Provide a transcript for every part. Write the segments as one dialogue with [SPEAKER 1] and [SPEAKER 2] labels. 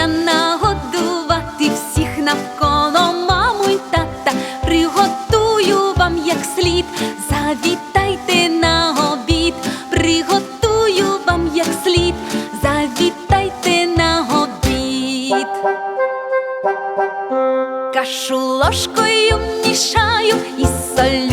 [SPEAKER 1] я нагодувати всіх навколо маму й тата, приготую вам як слід, завітайте на обід, приготую вам як слід, завітайте на обід. Кашу ложкою мішаю і соль.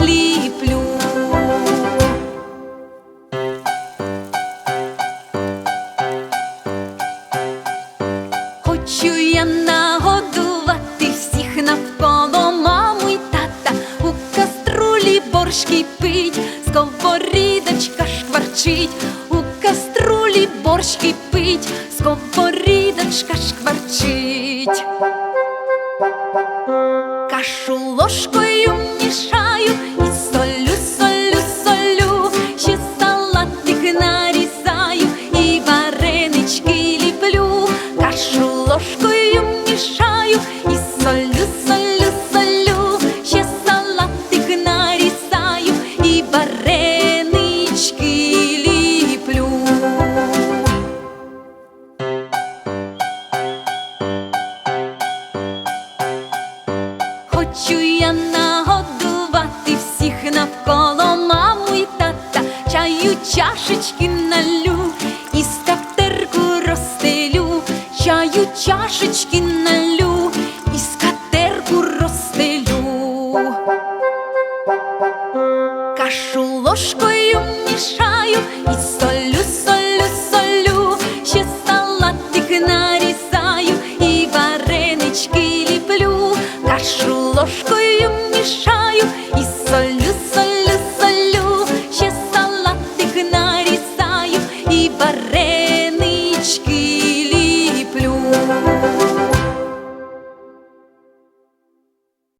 [SPEAKER 1] Ліплю. Хочу я нагодувати всіх навколо маму й тата. У каструлі борщ кипить, сковорідочка шкварчить, у каструлі борщ кипить, сковорідочка шкварчить. Кашу ложкою мішаю ліплю. Хочу я нагодувати всіх навколо маму і тата, чаю чашечки налю, і скатерку розстелю, чаю чашечки налю, і скатерку розстелю. Кашу ложкою мішаю і солю, солю, солю, ще салатик нарізаю і варенички ліплю, кашу ложкою мішаю і солю, солю, солю, ще салатик нарізаю і варенички